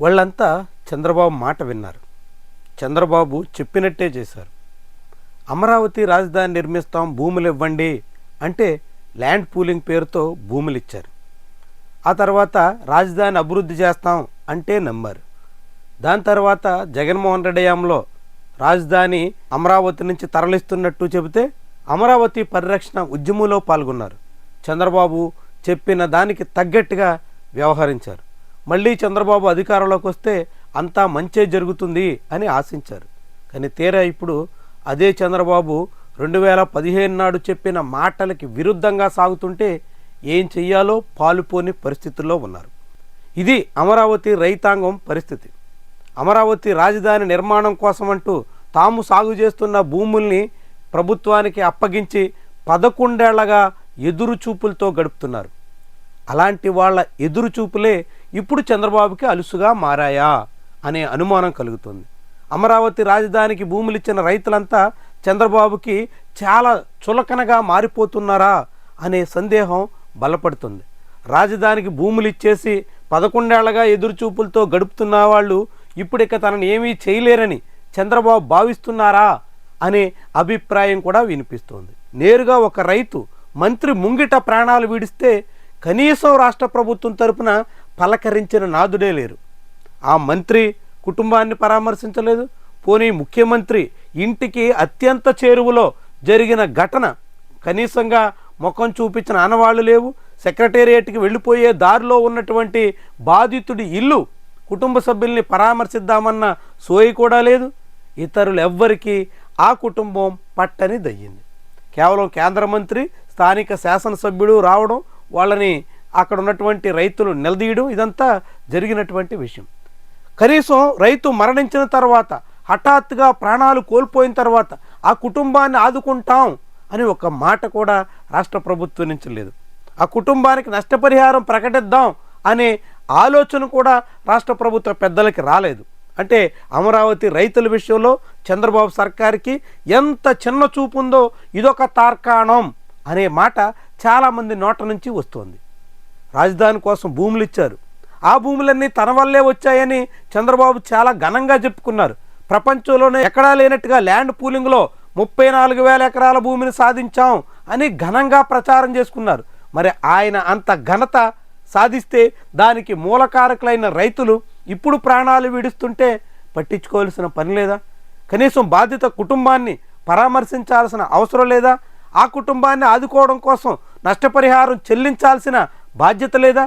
వాళ్ళంతా చంద్రబాబు మాట విన్నారు. చంద్రబాబు చెప్పినట్టే చేశారు. అమరావతి రాజధాని నిర్మిస్తాం భూములు ఇవ్వండి అంటే ల్యాండ్ పూలింగ్ పేరుతో భూములు ఇచ్చారు ఆ తర్వాత రాజధాని అభివృద్ధి చేస్తాం అంటే నమ్మారు. దాని తర్వాత జగన్మోహన్ రెడ్డి హయాంలో రాజధాని అమరావతి నుంచి తరలిస్తున్నట్టు చెబితే అమరావతి పరిరక్షణ ఉద్యమంలో పాల్గొన్నారు. చంద్రబాబు చెప్పిన దానికి తగ్గట్టుగా వ్యవహరించారు. మళ్ళీ చంద్రబాబు అధికారంలోకి వస్తే అంతా మంచే జరుగుతుంది అని ఆశించారు. కానీ తీరా ఇప్పుడు అదే చంద్రబాబు రెండు వేల పదిహేను నాడు చెప్పిన మాటలకి విరుద్ధంగా సాగుతుంటే ఏం చెయ్యాలో పాలుపోని పరిస్థితుల్లో ఉన్నారు. ఇది అమరావతి రైతాంగం పరిస్థితి. అమరావతి రాజధాని నిర్మాణం కోసమంటూ తాము సాగు చేస్తున్న భూముల్ని ప్రభుత్వానికి అప్పగించి పదకొండేళ్ళగా ఎదురు చూపులతో గడుపుతున్నారు. అలాంటి వాళ్ళ ఎదురు చూపులే ఇప్పుడు చంద్రబాబుకి అలుసుగా మారాయా అనే అనుమానం కలుగుతుంది. అమరావతి రాజధానికి భూములిచ్చిన రైతులంతా చంద్రబాబుకి చాలా చులకనగా మారిపోతున్నారా అనే సందేహం బలపడుతుంది. రాజధానికి భూములు ఇచ్చేసి పదకొండేళ్ళగా ఎదురుచూపులతో గడుపుతున్న వాళ్ళు ఇప్పుడిక తనని ఏమీ చేయలేరని చంద్రబాబు భావిస్తున్నారా అనే అభిప్రాయం కూడా వినిపిస్తోంది. నేరుగా ఒక రైతు మంత్రి ముంగిట ప్రాణాలు విడిస్తే కనీసం రాష్ట్ర ప్రభుత్వం తరపున పలకరించిన నాదుడే లేరు. ఆ మంత్రి కుటుంబాన్ని పరామర్శించలేదు. పోనీ ముఖ్యమంత్రి ఇంటికి అత్యంత చేరువలో జరిగిన ఘటన కనీసంగా ముఖం చూపించిన ఆనవాళ్ళు లేవు. సెక్రటేరియట్కి వెళ్ళిపోయే దారిలో ఉన్నటువంటి బాధితుడి ఇల్లు కుటుంబ సభ్యుల్ని పరామర్శిద్దామన్న సోయి కూడా లేదు. ఇతరులు ఎవ్వరికీ ఆ కుటుంబం పట్టని దయ్యింది కేవలం కేంద్ర మంత్రి స్థానిక శాసనసభ్యుడు రావడం వాళ్ళని అక్కడ ఉన్నటువంటి రైతులు నిలదీయడం ఇదంతా జరిగినటువంటి విషయం. కనీసం రైతు మరణించిన తర్వాత హఠాత్తుగా ప్రాణాలు కోల్పోయిన తర్వాత ఆ కుటుంబాన్ని ఆదుకుంటాం అని ఒక మాట కూడా రాష్ట్ర ప్రభుత్వం నుంచి లేదు. ఆ కుటుంబానికి నష్టపరిహారం ప్రకటిద్దాం అనే ఆలోచన కూడా రాష్ట్ర ప్రభుత్వ పెద్దలకి రాలేదు. అంటే అమరావతి రైతుల విషయంలో చంద్రబాబు సర్కార్కి ఎంత చిన్న చూపు ఉందో ఇదొక తార్కాణం అనే మాట చాలామంది నోట నుంచి వస్తుంది. రాజధాని కోసం భూములు ఇచ్చారు. ఆ భూములన్నీ తన వల్లే వచ్చాయని చంద్రబాబు చాలా ఘనంగా చెప్పుకున్నారు. ప్రపంచంలోనే ఎక్కడా లేనట్టుగా ల్యాండ్ పూలింగ్లో ముప్పై నాలుగు వేల ఎకరాల భూమిని సాధించాం అని ఘనంగా ప్రచారం చేసుకున్నారు. మరి ఆయన అంత ఘనత సాధిస్తే దానికి మూలకారకులైన రైతులు ఇప్పుడు ప్రాణాలు విడుస్తుంటే పట్టించుకోవాల్సిన పని లేదా? కనీసం బాధిత కుటుంబాన్ని పరామర్శించాల్సిన అవసరం లేదా? ఆ కుటుంబాన్ని ఆదుకోవడం కోసం నష్టపరిహారం చెల్లించాల్సిన బాధ్యత లేదా?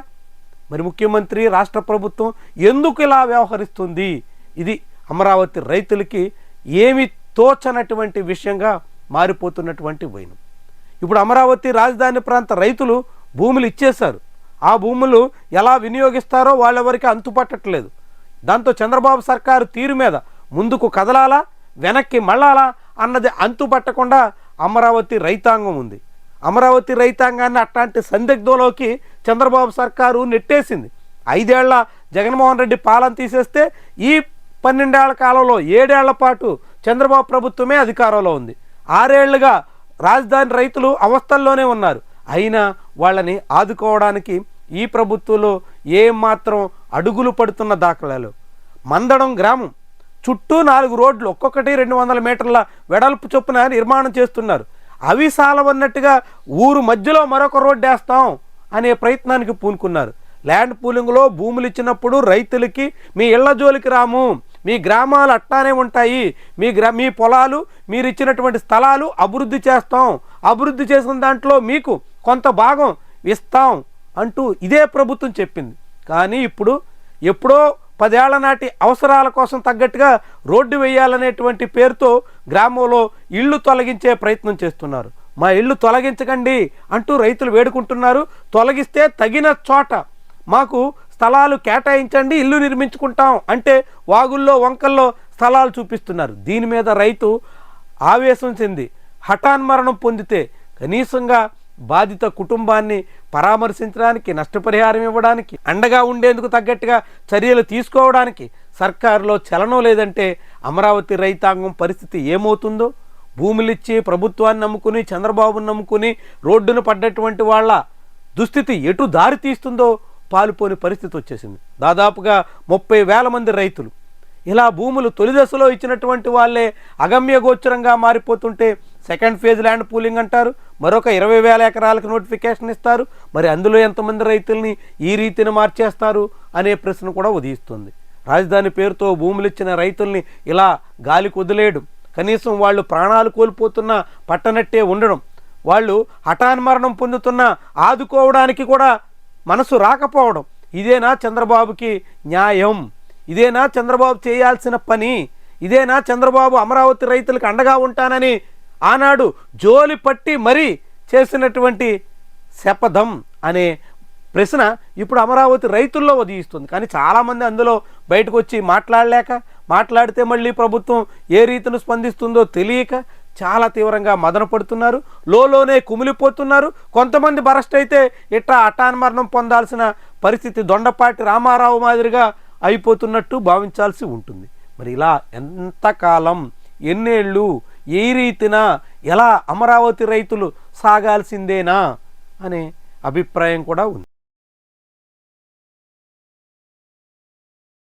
మరి ముఖ్యమంత్రి రాష్ట్ర ప్రభుత్వం ఎందుకు ఇలా వ్యవహరిస్తుంది? ఇది అమరావతి రైతులకి ఏమి తోచనటువంటి విషయంగా మారిపోతున్నటువంటి వైనం. ఇప్పుడు అమరావతి రాజధాని ప్రాంత రైతులు భూములు ఇచ్చేశారు. ఆ భూములు ఎలా వినియోగిస్తారో వాళ్ళెవరికి అంతుపట్టట్లేదు. దాంతో చంద్రబాబు సర్కారు తీరు మీద ముందుకు కదలాలా వెనక్కి మళ్ళాలా అన్నది అంతుపట్టకుండా అమరావతి రైతాంగం ఉంది. అమరావతి రైతాంగాన్ని అట్లాంటి సందిగ్ధంలోకి చంద్రబాబు సర్కారు నెట్టేసింది. ఐదేళ్ళ జగన్మోహన్ రెడ్డి పాలన తీసేస్తే ఈ పన్నెండేళ్ళ కాలంలో ఏడేళ్ళ పాటు చంద్రబాబు ప్రభుత్వమే అధికారంలో ఉంది. ఆరేళ్ళుగా రాజధాని రైతులు అవస్థల్లోనే ఉన్నారు. అయినా వాళ్ళని ఆదుకోవడానికి ఈ ప్రభుత్వంలో ఏమాత్రం అడుగులు పడుతున్న దాఖలాలు. మందడం గ్రామం. చుట్టూ నాలుగు రోడ్లు ఒక్కొక్కటి రెండు వందల మీటర్ల వెడల్పు చొప్పున నిర్మాణం చేస్తున్నారు. అవి సాలవన్నట్టుగా ఊరు మధ్యలో మరొక రోడ్డు వేస్తాం అనే ప్రయత్నానికి పూనుకున్నారు. ల్యాండ్ పూలింగ్లో భూములు ఇచ్చినప్పుడు రైతులకి మీ ఇళ్ళ జోలికి రాము మీ గ్రామాలు అట్టానే ఉంటాయి మీ గ్రా మీ పొలాలు మీరు ఇచ్చినటువంటి స్థలాలు అభివృద్ధి చేస్తాం. అభివృద్ధి చేసిన దాంట్లో మీకు కొంత భాగం ఇస్తాం అంటూ ఇదే ప్రభుత్వం చెప్పింది. కానీ ఇప్పుడు ఎప్పుడో పదేళ్ళ నాటి అవసరాల కోసం తగ్గట్టుగా రోడ్డు వేయాలనేటువంటి పేరుతో గ్రామంలో ఇళ్ళు తొలగించే ప్రయత్నం చేస్తున్నారు. మా ఇళ్ళు తొలగించకండి అంటూ రైతులు వేడుకుంటున్నారు. తొలగిస్తే తగిన చోట మాకు స్థలాలు కేటాయించండి ఇల్లు నిర్మించుకుంటాం అంటే వాగుల్లో వంకల్లో స్థలాలు చూపిస్తున్నారు. దీని మీద రైతు ఆవేశం చెంది హఠాన్మరణం పొందితే కనీసంగా బాధిత కుటుంబాన్ని పరామర్శించడానికి నష్టపరిహారం ఇవ్వడానికి అండగా ఉండేందుకు తగ్గట్టుగా చర్యలు తీసుకోవడానికి సర్కారులో చలనం లేదంటే అమరావతి రైతాంగం పరిస్థితి ఏమవుతుందో? భూములిచ్చి ప్రభుత్వాన్ని నమ్ముకుని చంద్రబాబును నమ్ముకుని రోడ్డును పడ్డటువంటి వాళ్ళ దుస్థితి ఎటు దారి తీస్తుందో పాలుపోని పరిస్థితి వచ్చేసింది. దాదాపుగా ముప్పై వేల మంది రైతులు. ఇలా భూములు తొలి దశలో ఇచ్చినటువంటి వాళ్ళే అగమ్య గోచరంగా మారిపోతుంటే సెకండ్ ఫేజ్ ల్యాండ్ పూలింగ్ అంటారు. మరొక ఇరవై వేల ఎకరాలకు నోటిఫికేషన్ ఇస్తారు. మరి అందులో ఎంతమంది రైతుల్ని ఈ రీతిని మార్చేస్తారు అనే ప్రశ్న కూడా ఉదయిస్తుంది. రాజధాని పేరుతో భూములు ఇచ్చిన రైతుల్ని ఇలా గాలికి వదిలేయడం కనీసం వాళ్ళు ప్రాణాలు కోల్పోతున్న పట్టనట్టే ఉండడం వాళ్ళు హఠాన్మరణం పొందుతున్న ఆదుకోవడానికి కూడా మనసు రాకపోవడం ఇదేనా చంద్రబాబుకి న్యాయం? ఇదేనా చంద్రబాబు చేయాల్సిన పని? ఇదేనా చంద్రబాబు అమరావతి రైతులకు అండగా ఉంటానని ఆనాడు జోలి పట్టి మరీ చేసినటువంటి శపథం అనే ప్రశ్న ఇప్పుడు అమరావతి రైతుల్లో ఉదయిస్తుంది. కానీ చాలామంది అందులో బయటకు వచ్చి మాట్లాడలేక మాట్లాడితే మళ్ళీ ప్రభుత్వం ఏ రీతిని స్పందిస్తుందో తెలియక చాలా తీవ్రంగా మదన పడుతున్నారు. లోలోనే కుమిలిపోతున్నారు. కొంతమంది బరస్ట్ అయితే ఇట్టా అటాన్మరణం పొందాల్సిన పరిస్థితి దొండపాటి రామారావు మాదిరిగా అయిపోతున్నట్టు భావించాల్సి ఉంటుంది. మరి ఇలా ఎంతకాలం ఎన్నేళ్ళు ఏ రీతిన ఎలా అమరావతి రైతులు సాగాల్సిందేనా అనే అభిప్రాయం కూడా ఉంది.